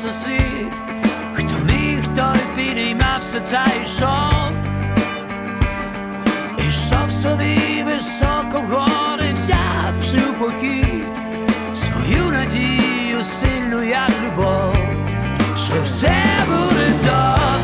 здавався світ, хто міг, той підіймався та йшов. Ішов собі високо в гори, взявши у похід свою надію сильну, як любов, що все буде добре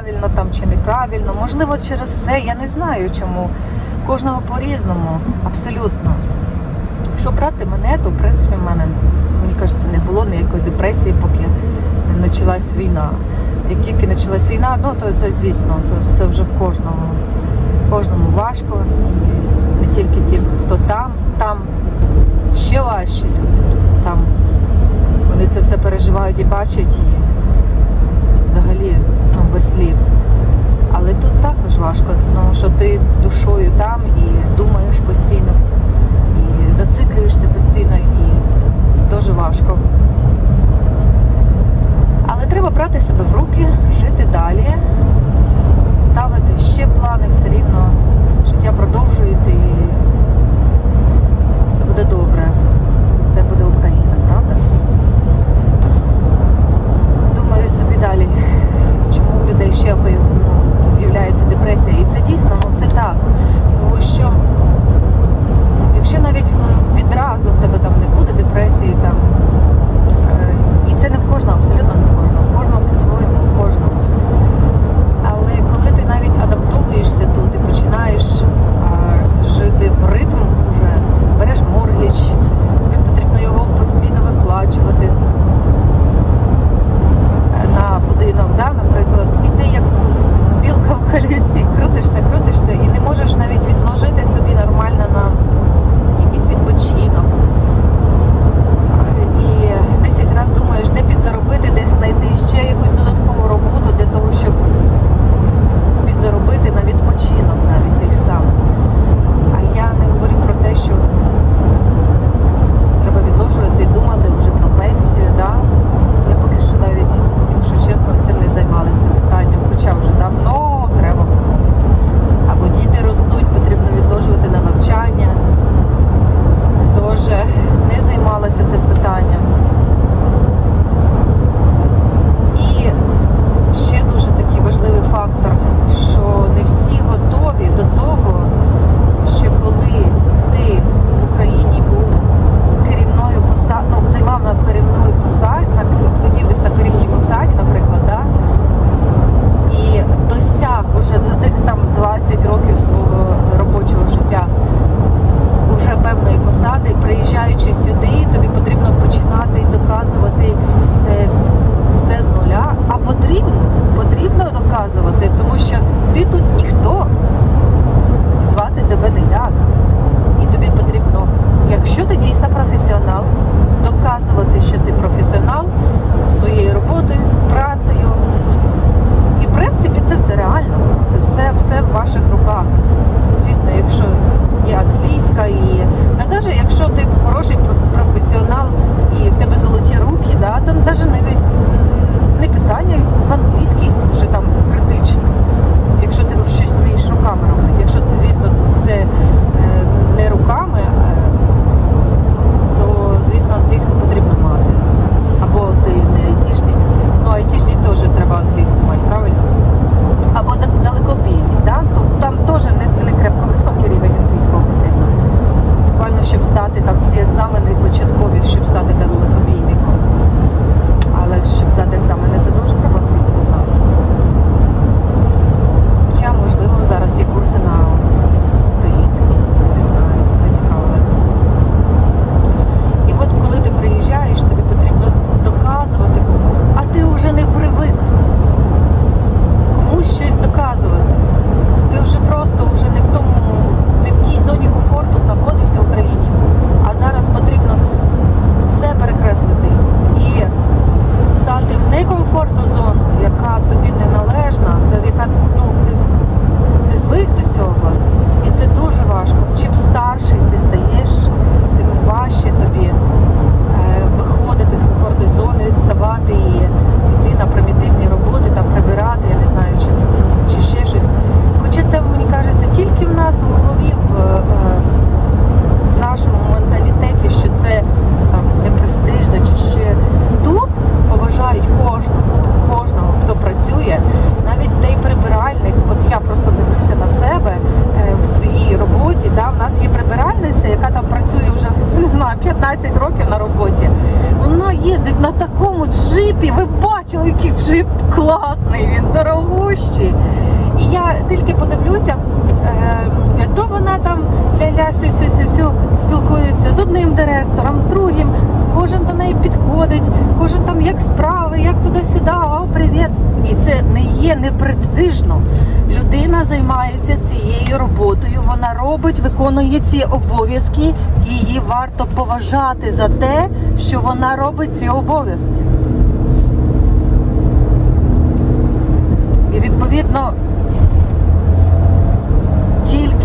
правильно там чи неправильно. Можливо, через це я не знаю чому. Кожного по-різному, абсолютно. Якщо брати мене, то в принципі в мене, мені кажеться, не було ніякої депресії, поки не почалась війна. Як тільки почалась війна, ну то це звісно, то це вже кожному, кожному важко. Не тільки тим, хто там, там ще важче людям. Там вони це все переживають і бачать, і без слів. Але тут також важко, тому що ти душою там і думаєш постійно, і зациклюєшся постійно, і це дуже важко. Але треба брати себе в руки, жити далі, тільки подивлюся, е, то вона там ля-ля сю-сю-сю-сю спілкується з одним директором, другим. Кожен до неї підходить, кожен там як справи, як туди-сюди, о, привіт. І це не є непрестижно. Людина займається цією роботою, вона робить, виконує ці обов'язки. Її варто поважати за те, що вона робить ці обов'язки. І відповідно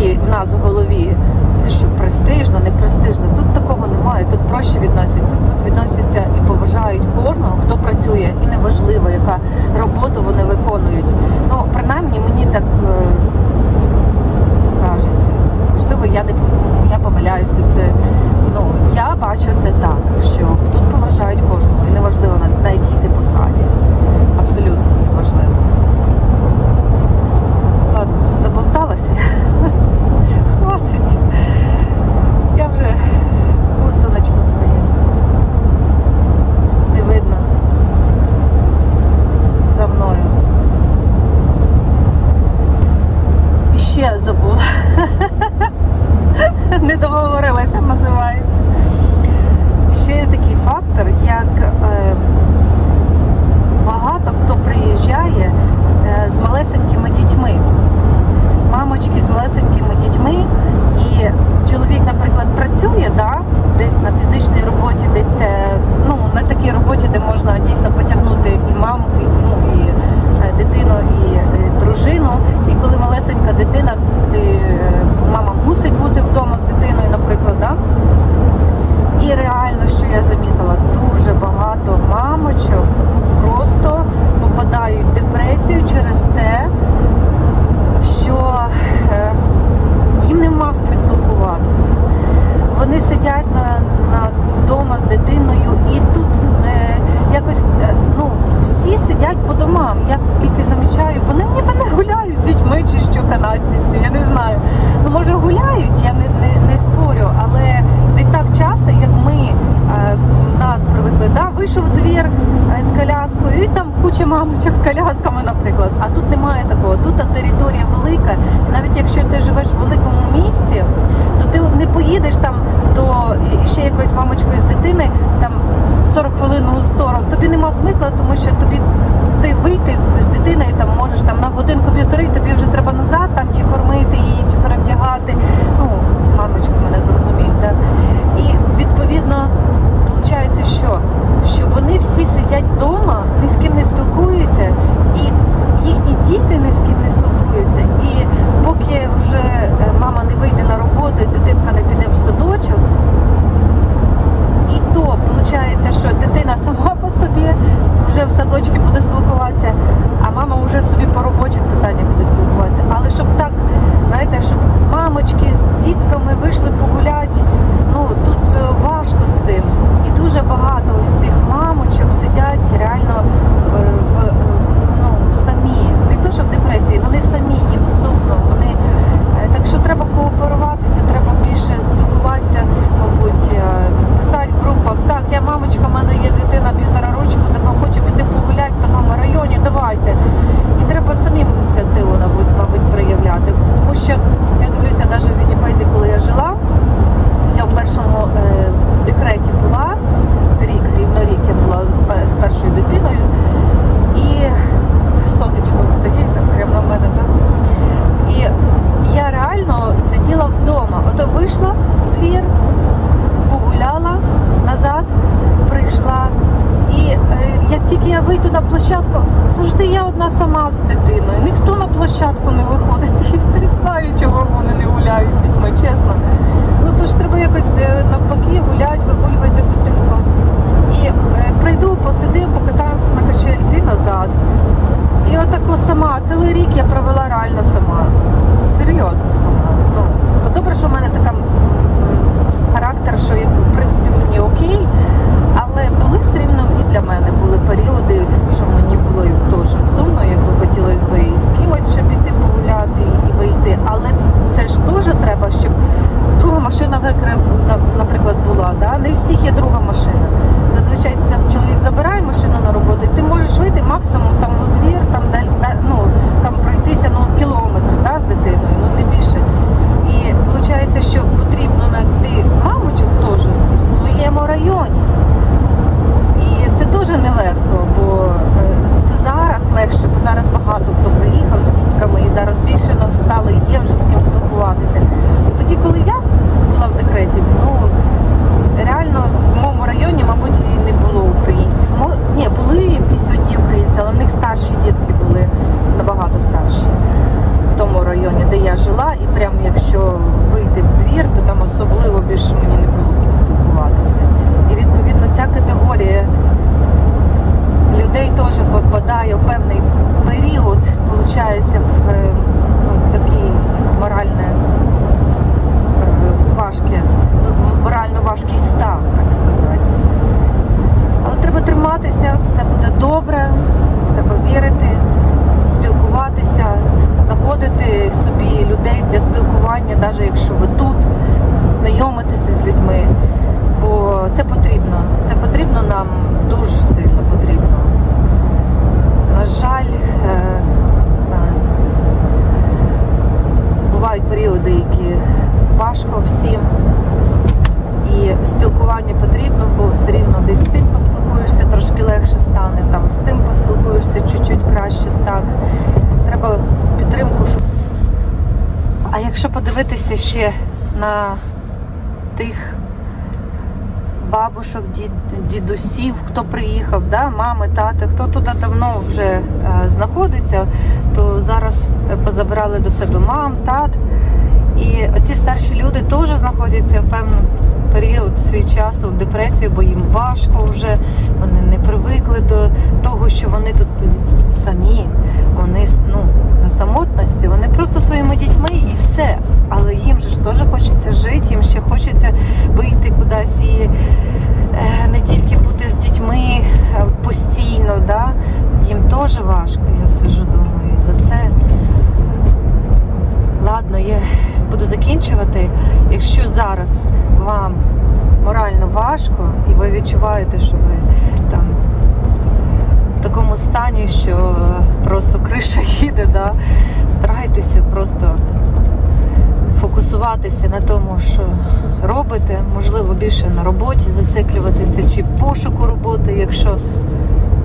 тільки в нас в голові, що престижно, не престижно. Тут такого немає. Тут проще відносяться. Тут відносяться і поважають кожного, хто працює, і неважливо, яка роботу вони виконують. Ну, принаймні, мені так е, кажеться. Можливо, я не я помиляюся. Це ну я бачу це так, що тут поважають кожного, і неважливо на якій ти посаді. Абсолютно неважливо. Ладно, заболталася. Хватить. Я вже о сонечко встає. Не видно за мною. І ще забула. Не договорилася, називається. Ще є такий фактор, як е, багато хто приїжджає е, з малесенькими дітьми мамочки з малесенькими дітьми, і чоловік, наприклад, працює, да, десь на фізичній роботі, десь е, ну, на такій роботі, де можна дійсно потягнути і маму, і, ну, і е, дитину, і е, дружину. І коли малесенька дитина, ти, е, мама мусить бути вдома з дитиною, наприклад, да? І реально, що я замітила, дуже багато мамочок просто попадають в депресію через те, що е, їм нема з ким спілкуватися. Вони сидять на, на, вдома з дитиною і тут е, якось е, ну, всі сидять по домам. Я замічаю, вони ніби не гуляють з дітьми чи що канадці, я не знаю. Ну, може гуляють, я не, не, не спорю, але не так часто, як ми нас привикли. Да? Вийшов двір е, з коляскою, і там куча мамочок з колясками, наприклад. А тут немає такого. Тут територія велика. Навіть якщо ти живеш в великому місті, то ти не поїдеш там до ще якоїсь мамочкою з дитини там 40 хвилин у сторону. Тобі нема смисла, тому що тобі ти вийти з дитиною там можеш там на годинку півтори, тобі вже треба назад там чи кормити її, чи перевдягати. Ну, мамочки мене зрозуміють, так? І відповідно виходить, що, що вони всі сидять вдома, ні з ким не спілкуються, і їхні діти ні з ким не спілкуються. І поки вже е, мама не вийде на роботу і дитинка не піде в садочок, і то виходить, що дитина сама по собі вже в садочці буде спілкуватися, а мама вже собі по робочих питаннях буде спілкуватися. Але щоб так, знаєте, щоб мамочки з дітками вийшли погуляти, ну тут е, важко з цим. І дуже багато ось цих мамочок сидять реально е, в е, ну, самі, не то що в депресії, вони самі їм сумно. Вони е, так що треба кооперуватися, треба більше спілкуватися, мабуть, е, писати в групах. Так, я мамочка, в мене є дитина півтора рочку, така хочу піти погуляти в такому районі. Давайте. І треба самим ініціативу, мабуть, мабуть, проявляти. Тому що я дивлюся, навіть в Вінніпезі, коли я жила, я в першому е, декреті була рік, рівно рік я була з, пе- з першою дитиною, і сонечко встає так прямо на мене. Так? І я реально сиділа вдома. Ото вийшла в двір, погуляла назад, прийшла. І е, як тільки я вийду на площадку, завжди я одна сама з дитиною. Ніхто на площадку не виходить. І не знаю, чого вони не гуляють з дітьми, чесно. Ну то ж треба якось е, навпаки гуляти, вигулювати дитинку. І е, прийду, посидимо, покатаємося на качельці назад. І отако сама, цілий рік я провела реально сама. Серйозно сама. Ну, то добре, що в мене така характер, що в принципі мені окей, але були все рівно і для мене були періоди, що мені було теж сумно, якби хотілося б і з кимось ще піти погуляти і вийти. Але це ж теж треба, щоб друга машина, наприклад, була. Да? Не всіх є друга машина. Зазвичай чоловік забирає машину на роботу, і ти можеш вийти максимум легше, бо зараз багато хто приїхав з дітками і зараз більше нас стало, є вже з ким спілкуватися. Бо тоді, коли я була в декреті, ну реально в моєму районі, мабуть, і не було українців. Ну, Ні, були якісь одні українці, але в них старші дітки були набагато старші в тому районі, де я жила, і прямо якщо вийти в двір, то там особливо більше мені не було з ким спілкуватися. І відповідно ця категорія людей теж попадає в певний період, виходить, в, е, ну, в такий моральне е, важке, ну, морально важкий стан, так сказати. Але треба триматися, все буде добре, треба вірити, спілкуватися, знаходити собі людей для спілкування, навіть якщо ви тут, знайомитися з людьми. Ще на тих бабушок, дідусів, хто приїхав, да, мами, тати, хто туди давно вже е, знаходиться, то зараз позабирали до себе мам, тат. І оці старші люди теж знаходяться в певний період свій часу в депресії, бо їм важко вже, вони не привикли до того, що вони тут самі, вони ну, на самотності, вони просто своїми дітьми і все. Але їм же ж теж хочеться жити, їм ще хочеться вийти кудись і е, не тільки бути з дітьми постійно, да? їм теж важко, я сижу, думаю, за це. Ладно, я буду закінчувати. Якщо зараз вам морально важко і ви відчуваєте, що ви там в такому стані, що просто криша їде, да, старайтеся просто фокусуватися на тому, що робите, можливо, більше на роботі зациклюватися чи пошуку роботи, якщо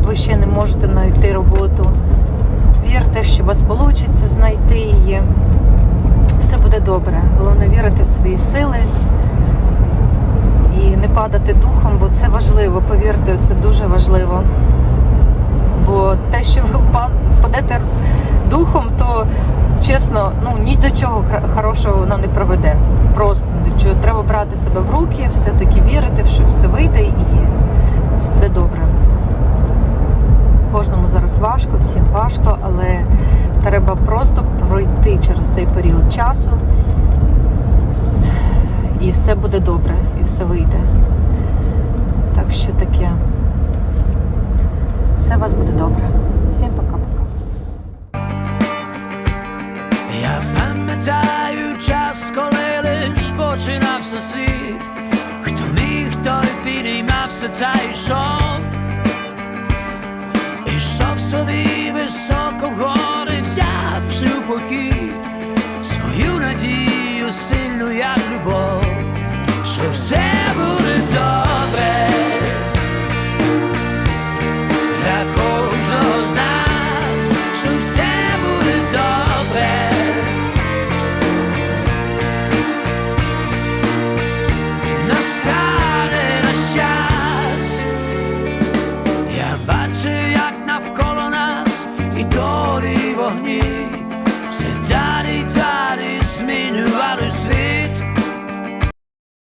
ви ще не можете знайти роботу. Вірте, що у вас вийде знайти її все буде добре. Головне вірити в свої сили і не падати духом, бо це важливо. Повірте, це дуже важливо. Бо те, що ви впадете духом, то чесно, ну ні до чого хорошого воно не приведе. Просто нічого. Треба брати себе в руки, все-таки вірити, що все вийде і все буде добре. Кожному зараз важко, всім важко, але треба просто пройти через цей період часу. І все буде добре, і все вийде. Так що таке. Все у вас буде добре. Всім пока-пока. Я пам'ятаю час, коли лиш починався світ. Хто міг, той підіймався та йшов. Похід свою надію сильну, як любов, що все буде добре.